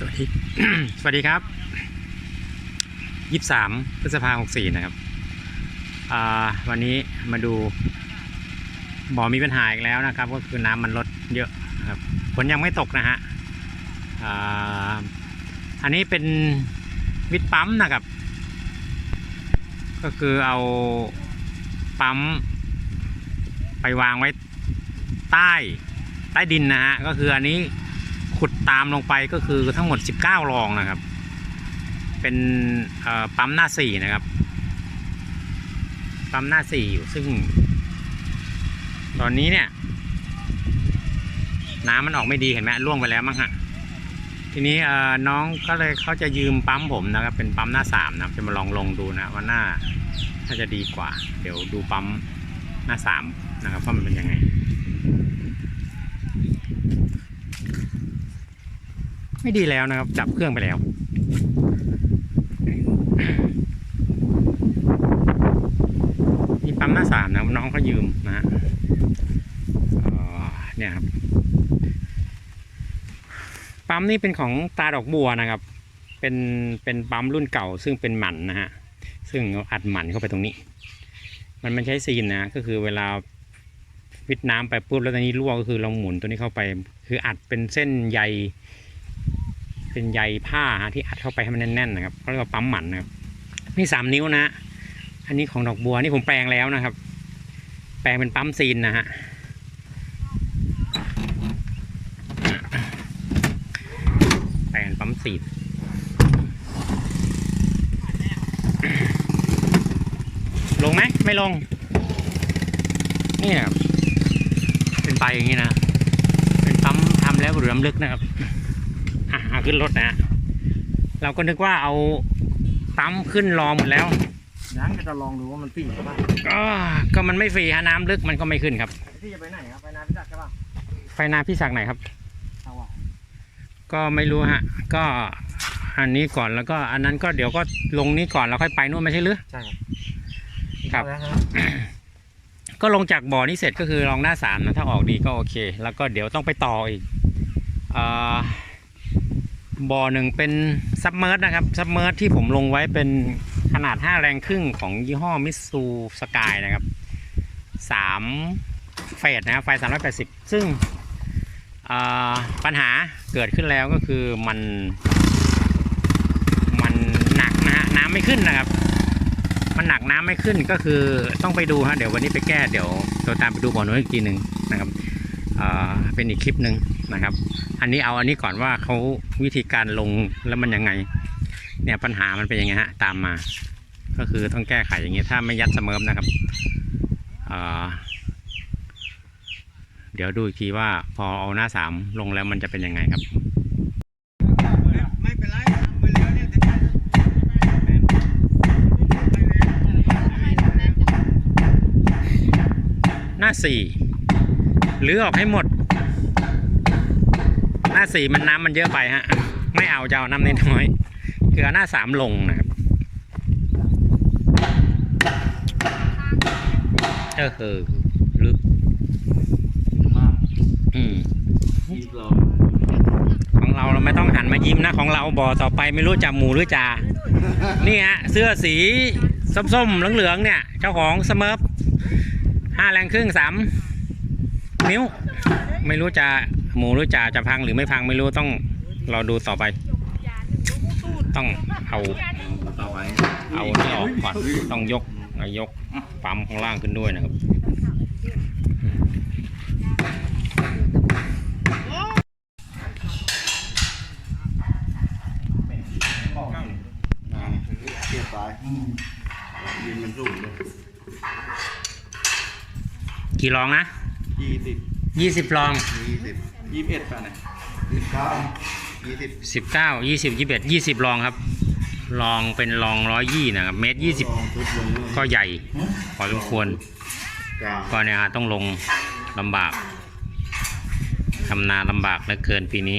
สวัสดี สวัสดีครับยี่สามพฤษภาหกสี่นะครับ วันนี้มาดูบ่อมีปัญหาอีกแล้วนะครับ ก็คือน้ำมันลดเยอะครับฝนยังไม่ตกนะฮะอ,อันนี้เป็นวิดปั๊มนะครับ ก็คือเอาปั๊มไปวางไว้ใต้ใต้ดินนะฮะ ก็คืออันนี้ ขุดตามลงไปก็คือทั้งหมด 19รองนะครับ เป็นปั๊มหน้าสี่นะครับ ปั๊มหน้าสี่อยู่ซึ่ง ตอนนี้เนี่ย น้ำมันออกไม่ดีเห็นไหมร่วงไปแล้วมั้งฮะทีนี้น้องก็เลยเขาจะยืมปั๊มผมนะครับ เป็นปั๊มหน้าสามนะครับ จะมาลองลงดูนะว่าหน้าน่าจะดีกว่า เดี๋ยวดูปั๊มหน้าสามนะครับว่ามันเป็นยังไง ไม่ดีแล้วนะครับจับเครื่องไปแล้วมีปั๊มหน้าสามนะน้องเขายืมนะฮะเนี่ยครับ ปั๊มนี่เป็นของตาดอกบัวนะครับ เป็นเป็นปั๊มรุ่นเก่า ซึ่งเป็นหมันนะฮะ ซึ่งเอาอัดหมันเข้าไปตรงนี้ มันไม่ใช้ซีนนะก็คือเวลาวิดน้ำไปปุ๊บแล้วตอนนี้รั่วก็คือเราหมุนตัวนี้เข้าไป คืออัดเป็นเส้นใย เป็นใยผ้าฮะที่อัดเข้าไปให้มันแน่นๆนะครับเขาเรียกว่าปั๊มหมันนะครับนี่สามนิ้วนะ อันนี้ของดอกบัวนี่ผมแปลงแล้วนะครับ แปลงเป็นปั๊มซีนนะฮะแปลงปั๊มซีนลงไหมไม่ลง นี่นะครับเป็นไปอย่างนี้นะ เป็นปั๊มทำแล้วหรือน้ำลึกนะครับ เอาขึ้นรถนะฮะเราก็นึกว่าเอาปั๊มขึ้นรอหมดแล้วยังจะลองดูว่ามันปีนใช่ป่ะก็ก็มันไม่ฟรีฮะน้ำลึกมันก็ไม่ขึ้นครับพี่จะไปไหนครับไปนาพิจักรใช่ป่ะไฟนาพี่ศักดิ์ไหนครับเอาอะก็ไม่รู้ฮะ ก็อันนี้ก่อนแล้วก็อันนั้นก็เดี๋ยวก็ลงนี้ก่อนแล้วค่อยไปนู่นไม่ใช่หรือใช่ครับเอาแล้วฮะก็ลงจากบ่อนี้เสร็จก็คือลองหน้าสามนะถ้าออกดีก็โอเค แล้วก็เดี๋ยวต้องไปต่ออีกเอ่อ บ่อหนึ่งเป็นซับเมอร์สนะครับซับเมอร์สที่ผมลงไว้เป็นขนาด 5 แรงครึ่งของยี่ห้อมิสูสกายนะครับ 3 เฟสนะครับไฟ 380 ซึ่งเอ่อปัญหาเกิดขึ้นแล้วก็คือมันมันหนักนะฮะน้ำไม่ขึ้นนะครับ มันหนักน้ำไม่ขึ้นก็คือต้องไปดูฮะเดี๋ยววันนี้ไปแก้เดี๋ยวตัวตามไปดูบ่อนู้นอีกทีหนึ่งนะครับ เป็นอีกคลิปหนึ่งนะครับ อันนี้เอาอันนี้ก่อนว่าเขาวิธีการลงแล้วมันยังไง เนี่ยปัญหามันเป็นยังไงฮะตามมา ก็คือต้องแก้ไขอย่างนี้ถ้าไม่ยัดเสมอนะครับเเดี๋ยวดูอีกทีว่าพอเอาหน้าสามลงแล้วมันจะเป็นยังไงครับหน้าสี่ หรือออกให้หมด หน้าสี่มันน้ำมันเยอะไปฮะ ไม่เอาจะเอาน้ำน้อยๆคือเอาหน้าสามลงนะครับเออเออลึกมากอืมอีกรอของเราเราไม่ต้องหันมายิ้มนะของเราบ่อต่อไปไม่รู้จะหมูหรือจ่านี่ฮะเสื้อสีส้มๆเหลืองๆเนี่ย เจ้าของสเมิร์ฟห้าแรงครึ่งสาม นิ้ว ไม่รู้จะหมูหรือจ่าจะพังหรือไม่พังไม่รู้ต้องรอดูต่อไป ต้องเอาต่อไปเอานี่ออกก่อนต้องยกยกปั๊มข้างล่างขึ้นด้วยนะครับเทียบซ้ายยืนมันสูงเลยกี่รองนะ ยี่สิบยี่สิบรองยี่สิบยี่สิบเอ็ดป่ะเนี่ยยี่สิบเก้ายี่สิบสิบเก้ายี่สิบยี่สิบเอ็ดยี่สิบรองครับรองเป็นรองร้อยยี่นะครับ เมตรยี่สิบลองทุบลงก็ใหญ่พอสมควรกลางก็เนี่ยฮะต้องลงลำบากทำนาลำบากเหลือเกินปีนี้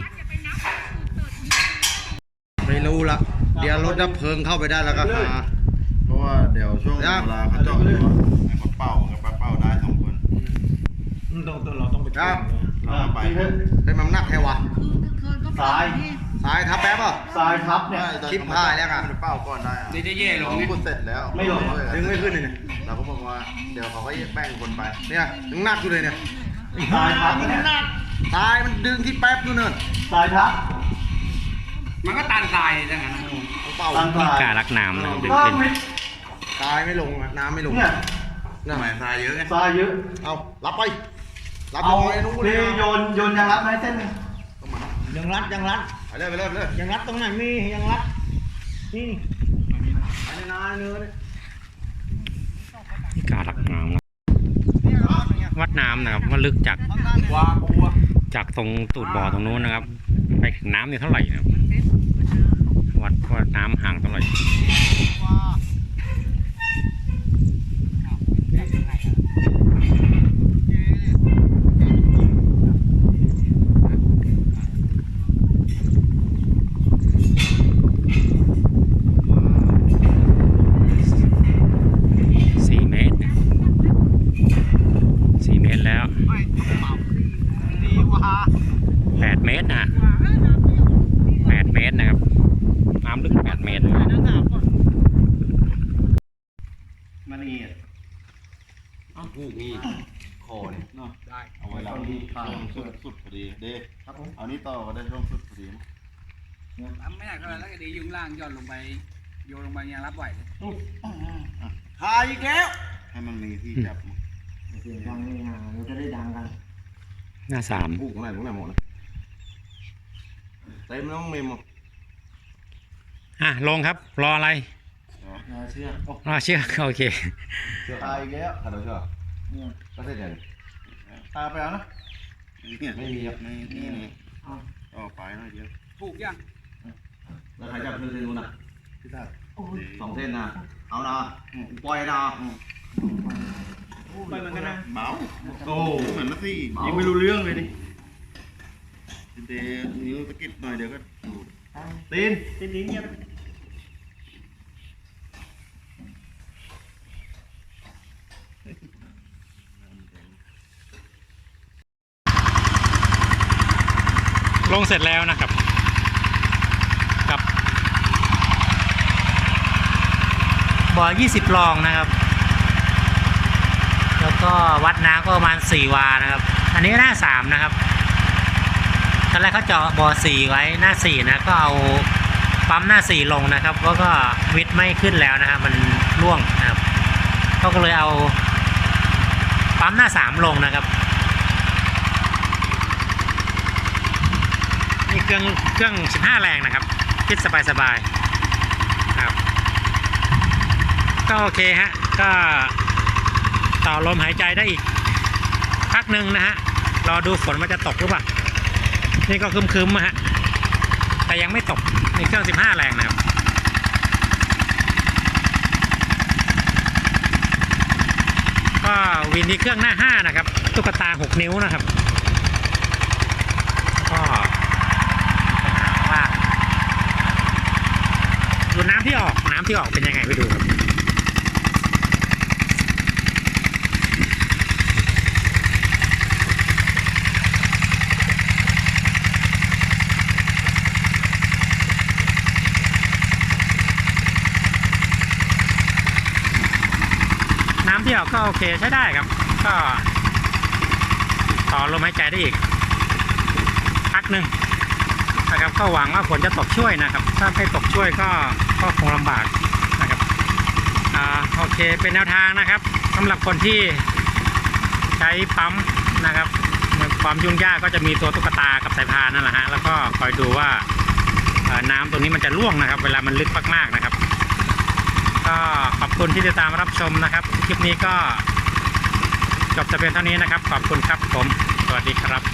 ไม่รู้ละเดี๋ยวรถดับเพลิงเข้าไปได้แล้วก็หาเพราะว่าเดี๋ยวช่วงเวลาเขาเจาะอยู่อะให้เขาเป่ากับเป่าได้สองคน ต้องเราต้องไปครับ เราไปให้มันหนักให้วะคือคืนก็ซ้ายนี่ทรายทับแป๊บป่ะทรายทับเนี่ยชิปพายแล้วกันเป้าก่อนได้อะเดี๋ยวจะแย่ลงไงพูดเสร็จแล้วไม่ลง ดึงไม่ขึ้นเลยเนี่ยเราก็บอกว่าเดี๋ยวเขาก็แบ่งคนไป เนี่ยยังหนักอยู่เลยเนี่ยทรายทับเนี่ยทรายมันดึงที่แป๊บนู่นเนินทรายทับมันก็ตันตายจังนั้นนะเอาเป้าตันทนี่รายกาลักน้ำนะครับดึงก็ขึ้นไม่ทรายไม่ลงอะน้ำไม่ลงเนี่ยนั่นหมายทรายเยอะไงทรายเยอะ เอารับไป รับเอาไปนู้นเทเลยโยนโยนยางรัดไหมเส้นหนึ่งยังรัดยังรัดไปเลยไปเลยไปเลยยังรัดตรงไหนมียังรัดนี่ไปในนาเนื้อเนี่ยนี่กาลักน้ำนะวัดน้ำนะครับว่าลึกจากว่ากูอะจากตรงตูดบ่อตรงนู้นนะครับ ไปถึงน้ำเนี่ยเท่าไหร่นะครับวัดว่าน้ำห่างเท่าไหร่ สี่เมตรนะสี่เมตรแล้ว แปดเมตรนะฮะแปดเมตรนะครับ น้ำลึกแปดเมตรนะครับมันเอียดผูกนี่คอเนี่ยเนาะได้ เอาไว้เราที่ข้างสุดสุดพอดี เด้ครับผมเอานี้ต่อก็ได้ช่วงสุดพอดีไม่หนักเท่าไหร่แล้วก็ดียุ่งล่างย่อนลงไปโยนลงไปยังรับไหวเลยทายอีกแล้ว ให้มันมีที่จับเสียงดังนี่ฮะเราจะได้ดังกัน หน้าสามผูกตรงไหนตรงไหนหมดนะเต็มแล้วต้องเมมอะอะลงครับ รออะไรเชื่อรอเชือกโอเคทายอีกแล้วขาดเราเชื่อก็เสร็จเลยตาไปเอานะเนี่ยไม่มีครับไม่นี่นี่ต่อไปหน่อยเดียวถูกยังแล้วใครจับเส้นนู้นอะพี่ตาสองเส้นนะเอานะปล่อยนะ ไปเหมือนกันนะเมาโอ้เหมือนมาสิยังไม่รู้เรื่องเลยดิเดี๋ยวนิ้วตะกิดหน่อยเดี๋ยวก็ตีนตีนเงียบลงเสร็จแล้วนะครับกับบ่อ20 ลองนะครับ แล้วก็วัดน้ำก็ประมาณ4วานะครับ อันนี้หน้า3นะครับตอนแรกเขาเจาะบ่อ4ไว้หน้า4นะก็เอาปั๊มหน้า4ลงนะครับเพราะก็วิทไม่ขึ้นแล้วนะครับมันร่วงนะครับเขาก็เลยเอาปั๊มหน้า3ลงนะครับนี่เครื่องเครื่อง 15 แรงนะครับคิดสบายๆครับก็โอเคฮะก็ ต่อลมหายใจได้อีกพักหนึ่งนะฮะรอดูฝนว่าจะตกหรือเปล่านี่ก็คึมๆอะฮะแต่ยังไม่ตกในเครื่อง 15 แรงนะครับก็วินที่เครื่องหน้า 5 นะครับ ตุ๊กตา 6 นิ้วนะครับก็ว่าดูน้ำที่ออกน้ำที่ออกเป็นยังไงไปดูครับ น้ำที่ออกก็โอเคใช้ได้ครับ ก็ต่อลมหายใจได้อีก พักหนึ่งนะครับก็หวังว่าฝนจะตกช่วยนะครับ ถ้าไม่ตกช่วยก็ก็คงลำบากนะครับอ่าโอเคเป็นแนวทางนะครับสำหรับคนที่ใช้ปั๊มนะครับความยุ่งยากก็จะมีตัวตุ๊กตากับสายพานนั่นแหละฮะแล้วก็คอยดูว่าน้ำตรงนี้มันจะร่วงนะครับ เวลามันลึกมากๆนะครับ ก็ขอบคุณที่ติดตามรับชมนะครับ คลิปนี้ก็จบจะเป็นเท่านี้นะครับ ขอบคุณครับผม สวัสดีครับ